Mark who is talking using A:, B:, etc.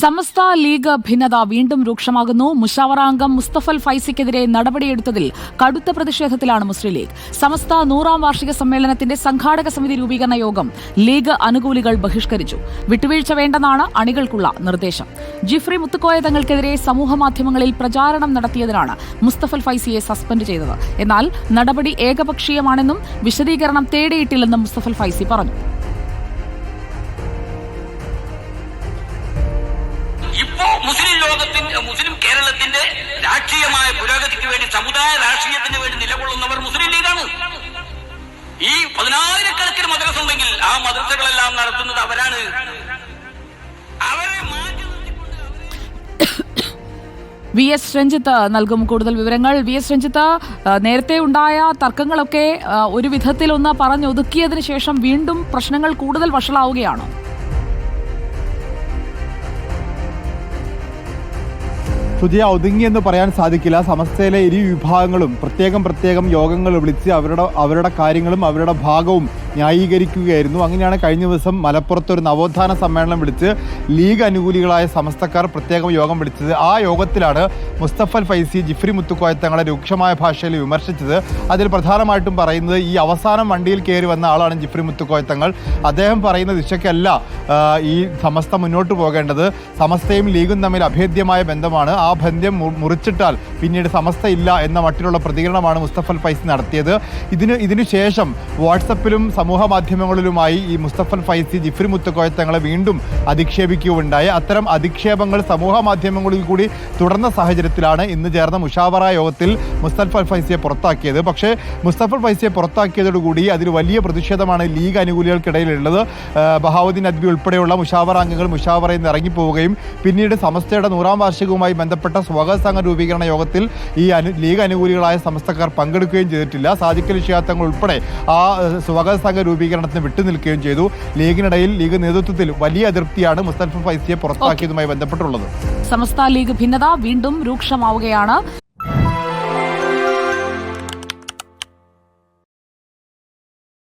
A: സമസ്ത league ഭിന്നത വീണ്ടും രൂക്ഷമാകുന്നു. മുഷാവറ അംഗം മുസ്തഫൽ ഫൈസിക്കെതിരെ നടപടിയെടുത്തതിൽ കടുത്ത പ്രതിഷേധത്തിലാണ് മുസ്ലിം ലീഗ്. സമസ്ത നൂറാം വാർഷിക സമ്മേളനത്തിന്റെ സംഘാടക സമിതി രൂപീകരണ യോഗം ലീഗ് അനുകൂലികൾ ബഹിഷ്കരിച്ചു. വിട്ടുവീഴ്ച വേണ്ടെന്നാണ് അണികൾക്കുള്ള നിർദ്ദേശം. ജിഫ്രി മുത്തുക്കോയ തങ്ങൾക്കെതിരെ സമൂഹമാധ്യമങ്ങളിൽ പ്രചാരണം നടത്തിയതിനാണ് മുസ്തഫൽ ഫൈസിയെ സസ്പെൻഡ് ചെയ്തത്. എന്നാൽ നടപടി ഏകപക്ഷീയമാണെന്നും വിശദീകരണം തേടിയിട്ടില്ലെന്നും മുസ്തഫൽ ഫൈസി പറഞ്ഞു.
B: ലോകത്തിന്റെ മുസ്ലിം കേരളത്തിന്റെ രാഷ്ട്രീയമായ പുരോഗതിക്ക് വേണ്ടി സമുദായ രാഷ്ട്രീയത്തിന് വേണ്ടി നിലകൊള്ളുന്നവർ മുസ്ലിം ലീഗാണ്. ഈ പതിനായിരക്കണക്കിന് മദ്രസ ഉണ്ടെങ്കിൽ ആ മദ്രസകളെല്ലാം നടത്തുന്നത് അവരാണ്. അവരെ
A: വി എസ് രഞ്ജിത്ത് നൽകും കൂടുതൽ വിവരങ്ങൾ. വി എസ് രഞ്ജിത്ത് നേരത്തെ ഉണ്ടായ തർക്കങ്ങളൊക്കെ ഒരു വിധത്തിലൊന്ന് പറഞ്ഞൊതുക്കിയതിനു ശേഷം വീണ്ടും പ്രശ്നങ്ങൾ കൂടുതൽ വഷളാവുകയാണോ?
C: സുജയ ഒതുങ്ങി എന്ന് പറയാൻ സാധിക്കില്ല. സമസ്തയിലെ ഇരു വിഭാഗങ്ങളും പ്രത്യേകം പ്രത്യേകം യോഗങ്ങൾ വിളിച്ച് അവരുടെ അവരുടെ കാര്യങ്ങളും അവരുടെ ഭാഗവും ന്യായീകരിക്കുകയായിരുന്നു. അങ്ങനെയാണ് കഴിഞ്ഞ ദിവസം മലപ്പുറത്ത് ഒരു നവോത്ഥാന സമ്മേളനം വിളിച്ച് ലീഗ് അനുകൂലികളായ സമസ്തക്കാർ പ്രത്യേകം യോഗം വിളിച്ചത്. ആ യോഗത്തിലാണ് മുസ്തഫൽ ഫൈസി ജിഫ്രി മുത്തുക്കോയ തങ്ങളെ രൂക്ഷമായ ഭാഷയിൽ വിമർശിച്ചത്. അതിൽ പ്രധാനമായിട്ടും പറയുന്നത് ഈ അവസാനം വണ്ടിയിൽ കയറി വന്ന ആളാണ് ജിഫ്രി മുത്തുക്കോയ തങ്ങൾ. അദ്ദേഹം പറയുന്ന ദിശയ്ക്കല്ല ഈ സമസ്ത മുന്നോട്ട് പോകേണ്ടത്. സമസ്തയും ലീഗും തമ്മിൽ അഭേദ്യമായ ബന്ധമാണ്. ആ ബന്ധം മുറിച്ചിട്ടാൽ പിന്നീട് സമസ്ത ഇല്ല എന്ന മട്ടിലുള്ള പ്രതികരണമാണ് മുസ്തഫൽ ഫൈസി നടത്തിയത്. ഇതിന് ഇതിനു ശേഷം വാട്സപ്പിലും സമൂഹ മാധ്യമങ്ങളിലുമായി ഈ മുസ്തഫൽ ഫൈസി ജിഫ്രി മുത്തുക്കോയ തങ്ങളെ വീണ്ടും അധിക്ഷേപിക്കുകയുണ്ടായി. അത്തരം അധിക്ഷേപങ്ങൾ സമൂഹ മാധ്യമങ്ങളിൽ കൂടി തുടർന്ന സാഹചര്യത്തിലാണ് ഇന്ന് ചേർന്ന മുഷാവറ യോഗത്തിൽ മുസ്തഫൽ ഫൈസിയെ പുറത്താക്കിയത്. പക്ഷേ മുസ്തഫൽ ഫൈസിയെ പുറത്താക്കിയതോടുകൂടി അതിൽ വലിയ പ്രതിഷേധമാണ് ലീഗ് അനുകൂലികൾക്കിടയിലുള്ളത്. ബഹാവുദ്ദീൻ അദ്ബി ഉൾപ്പെടെയുള്ള മുഷാവറ അംഗങ്ങൾ മുഷാവറയിൽ നിന്ന് ഇറങ്ങിപ്പോവുകയും പിന്നീട് സമസ്തയുടെ നൂറാം വാർഷികവുമായി ബന്ധപ്പെട്ട സ്വാഗത സംഘ രൂപീകരണ യോഗത്തിൽ ഈ അനു ലീഗ് അനുകൂലികളായ സമസ്തക്കാർ പങ്കെടുക്കുകയും ചെയ്തിട്ടില്ല. സാദിഖലി ഷിയാത്തങ്ങൾ ഉൾപ്പെടെ ആ സ്വാഗത സംഘ രൂപീകരണത്തിന് വിട്ടുനിൽക്കുകയും ചെയ്തു. ലീഗിനിടയിൽ ലീഗ് നേതൃത്വത്തിൽ വലിയ അതൃപ്തിയാണ് മുസ്തഫ ഫൈസിയെ പുറത്താക്കിയതുമായി ബന്ധപ്പെട്ടുള്ളത്.
A: സമസ്ത ലീഗ് ഭിന്നത വീണ്ടും രൂക്ഷമാവുകയാണ്.